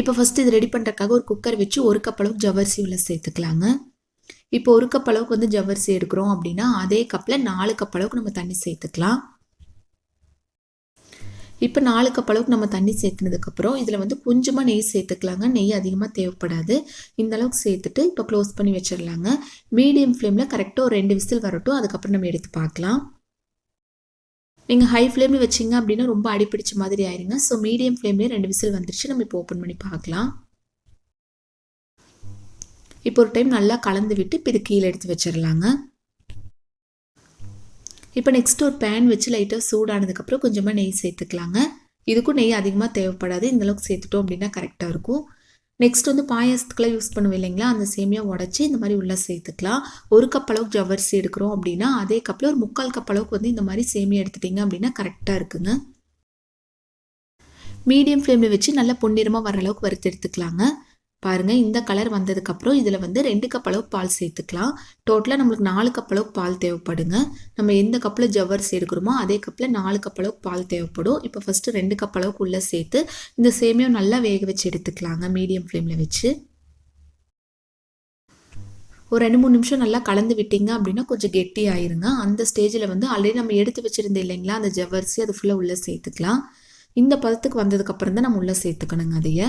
இப்போ ஃபஸ்ட்டு இது ரெடி பண்ணுறதுக்காக ஒரு குக்கர் வச்சு ஒரு கப் அளவுக்கு ஜவ்வரிசி உள்ள சேர்த்துக்கலாங்க. இப்போ ஒரு கப் அளவுக்கு வந்து ஜவ்வரிசி எடுக்கிறோம் அப்படின்னா அதே கப்பில் நாலு கப் அளவுக்கு நம்ம தண்ணி சேர்த்துக்கலாம். இப்போ நாலு கப் அளவுக்கு நம்ம தண்ணி சேர்த்துனதுக்கப்புறம் இதில் வந்து கொஞ்சமாக நெய் சேர்த்துக்கலாங்க. நெய் அதிகமாக தேவைப்படாது. இந்த அளவுக்கு சேர்த்துட்டு இப்போ க்ளோஸ் பண்ணி வச்சிடலாங்க. மீடியம் ஃப்ளேமில் கரெக்டாக ஒரு ரெண்டு விசில் வரட்டும். அதுக்கப்புறம் நம்ம எடுத்து பார்க்கலாம். நீங்கள் ஹை ஃப்ளேமில் வச்சிங்க அப்படின்னா ரொம்ப அடிப்பிடிச்ச மாதிரி ஆயிருங்க. ஸோ மீடியம் ஃப்ளேம்லேயே ரெண்டு விசில் வந்துருச்சு. நம்ம இப்போ ஓப்பன் பண்ணி பார்க்கலாம். இப்போ ஒரு டைம் நல்லா கலந்து விட்டு இப்போ இது கீழே எடுத்து வச்சிடலாங்க இப்போ நெக்ஸ்ட் ஒரு பேன் வச்சு லைட்டாக சூடானதுக்கப்புறம் கொஞ்சமாக நெய் சேர்த்துக்கலாங்க. இதுக்கும் நெய் அதிகமாக தேவைப்படாது. இந்தளவுக்கு சேர்த்துட்டோம் அப்படின்னா கரெக்டாக இருக்கும். நெக்ஸ்ட் வந்து பாயாசத்துக்குலாம் யூஸ் பண்ணுவோம் இல்லைங்களா? அந்த சேமியா உடச்சி இந்த மாதிரி உள்ளே சேர்த்துக்கலாம். ஒரு கப் அளவுக்கு ஜவ்வரிசி எடுக்கிறோம் அப்படின்னா அதே கப்பில் ஒரு முக்கால் கப் அளவுக்கு வந்து இந்த மாதிரி சேமியா எடுத்துட்டிங்க அப்படின்னா கரெக்டாக இருக்குங்க. மீடியம் ஃப்ளேமில் வச்சு நல்லா பொன்னிறமாக வர அளவுக்கு வறுத்து எடுத்துக்கலாங்க. பாருங்கள் இந்த கலர் வந்ததுக்கப்புறம் இதில் வந்து ரெண்டு கப் அளவு பால் சேர்த்துக்கலாம். டோட்டலாக நம்மளுக்கு நாலு கப் அளவுக்கு பால் தேவைப்படுங்க. நம்ம எந்த கப்பில் ஜவ்வரிசி எடுக்கிறோமோ அதே கப்பில் நாலு கப் அளவு பால் தேவைப்படும். இப்போ ஃபஸ்ட்டு ரெண்டு கப் அளவுக்கு உள்ளே சேர்த்து இந்த சேமியம் நல்லா வேக வச்சு எடுத்துக்கலாங்க மீடியம் ஃப்ளேமில் வச்சு. ஒரு ரெண்டு மூணு நிமிஷம் நல்லா கலந்து விட்டீங்க அப்படின்னா கொஞ்சம் கெட்டி ஆயிருங்க. அந்த ஸ்டேஜில் வந்து ஆல்ரெடி நம்ம எடுத்து வச்சுருந்தோம் இல்லைங்களா அந்த ஜவ்வரிசி அது ஃபுல்லாக உள்ளே சேர்த்துக்கலாம். இந்த பதத்துக்கு வந்ததுக்கப்புறம் தான் நம்ம உள்ளே சேர்த்துக்கணுங்க அதையே.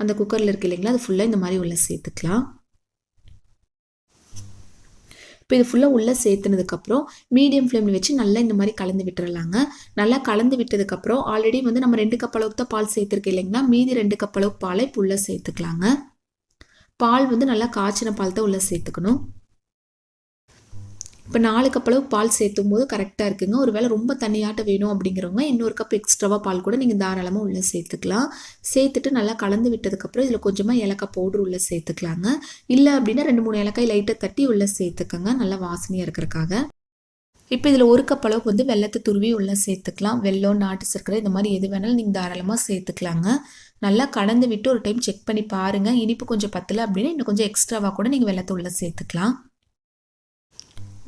அந்த குக்கரில் இருக்கு இல்லைங்களா? அது ஃபுல்லாக இந்த மாதிரி உள்ளே சேர்த்துக்கலாம். இப்போ இது ஃபுல்லாக உள்ளே சேர்த்துனதுக்கப்புறம் மீடியம் ஃப்ளேமில் வச்சு நல்லா இந்த மாதிரி கலந்து விட்டுறலாங்க. நல்லா கலந்து விட்டதுக்கப்புறம் ஆல்ரெடி வந்து நம்ம ரெண்டு கப் அளவுக்கு தான் பால் சேர்த்துருக்கு இல்லைங்களா? மீதி ரெண்டு கப் அளவுக்கு பாலை இப்போ உள்ளே சேர்த்துக்கலாங்க. பால் வந்து நல்லா காய்ச்சின பால் தான் உள்ளே சேர்த்துக்கணும். இப்போ நாலு கப் அளவு பால் சேர்த்தும் போது கரெக்டாக இருக்குங்க. ஒரு வேளை ரொம்ப தண்ணியாட்ட வேணும் அப்படிங்கிறவங்க இன்னொரு கப் எக்ஸ்ட்ராவாக பால் கூட நீங்கள் தாராளமாக உள்ளே சேர்த்துக்கலாம். சேர்த்துட்டு நல்லா கலந்து விட்டதுக்கப்புறம் இதில் கொஞ்சமாக ஏலக்காய் பவுடர் உள்ளே சேர்த்துக்கலாங்க. இல்லை அப்படின்னா ரெண்டு மூணு ஏலக்காய் லைட்டாக தட்டி உள்ளே சேர்த்துக்கோங்க. நல்லா வாசனையாக இருக்கிறக்காக இப்போ இதில் ஒரு கப் அளவுக்கு வந்து வெள்ளத்தை துருவி உள்ளே சேர்த்துக்கலாம். வெள்ளம் நாட்டு சர்க்கரை இந்த மாதிரி எது வேணாலும் நீங்கள் தாராளமாக சேர்த்துக்கலாங்க. நல்லா கலந்து விட்டு ஒரு டைம் செக் பண்ணி பாருங்கள் இனிப்பு கொஞ்சம் பத்தலை அப்படின்னா இன்னும் கொஞ்சம் எக்ஸ்ட்ராவாக கூட நீங்கள் வெள்ளத்தை உள்ளே சேர்த்துக்கலாம்.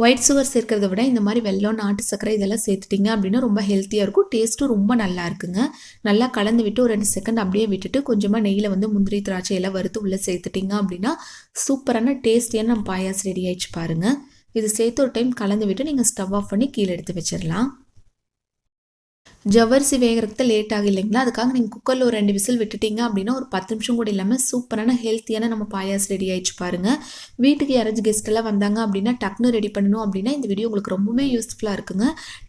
ஒயிட் சுகர் சேர்க்கறத விட இந்த மாதிரி வெள்ளம் நாட்டு சர்க்கரை இதெல்லாம் சேர்த்துட்டிங்க அப்படின்னா ரொம்ப ஹெல்த்தியாக இருக்கும். டேஸ்ட்டும் ரொம்ப நல்லா இருக்குங்க. நல்லா கலந்து விட்டு ஒரு ரெண்டு செகண்ட் அப்படியே விட்டுட்டு கொஞ்சமாக நெய்யில் வந்து முந்திரி திராட்சை எல்லாம் வறுத்து உள்ளே சேர்த்துட்டிங்க அப்படின்னா சூப்பரான டேஸ்டியான நம்ம பாயாஸ் ரெடி ஆயிடுச்சு பாருங்கள் இது சேர்த்து ஒரு டைம் கலந்து விட்டு நீங்கள் ஸ்டவ் ஆஃப் பண்ணி கீழே எடுத்து வச்சிடலாம். ஜவ்வரிசி வேகிறதுக்கு லேட் ஆகும் இல்லைங்களா? அதுக்காக நீங்கள் குக்கரில் ஒரு ரெண்டு விசில் விட்டுட்டீங்க அப்படின்னா ஒரு பத்து நிமிஷம் கூட இல்லாமல் சூப்பரான ஹெல்த்தியான நம்ம பாயாஸ் ரெடி ஆயிடுச்சு பாருங்கள் வீட்டுக்கு யாராச்சும் கெஸ்ட்டெல்லாம் வந்தாங்க அப்படின்னா டக்குனு ரெடி பண்ணணும் அப்படின்னா இந்த வீடியோ உங்களுக்கு ரொம்பவே யூஸ்ஃபுல்லாக இருக்குங்க.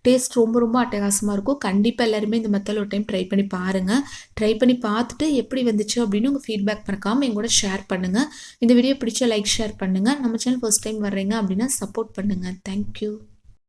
டேஸ்ட் ரொம்ப ரொம்ப அட்டகாசமாக இருக்கும். கண்டிப்பாக எல்லாருமே இந்த மெத்தட் ஒரு டைம் ட்ரை பண்ணி பாருங்கள் ட்ரை பண்ணி பார்த்துட்டு எப்படி வந்துச்சு அப்படின்னு உங்கள் ஃபீட்பேக் மறக்காமல் எங்கூட ஷேர் பண்ணுங்கள் இந்த வீடியோ பிடிச்ச லைக் ஷேர் பண்ணுங்கள் நம்ம சேனல் ஃபர்ஸ்ட் டைம் வர்றீங்க அப்படின்னா சப்போர்ட் பண்ணுங்கள் தேங்க்யூ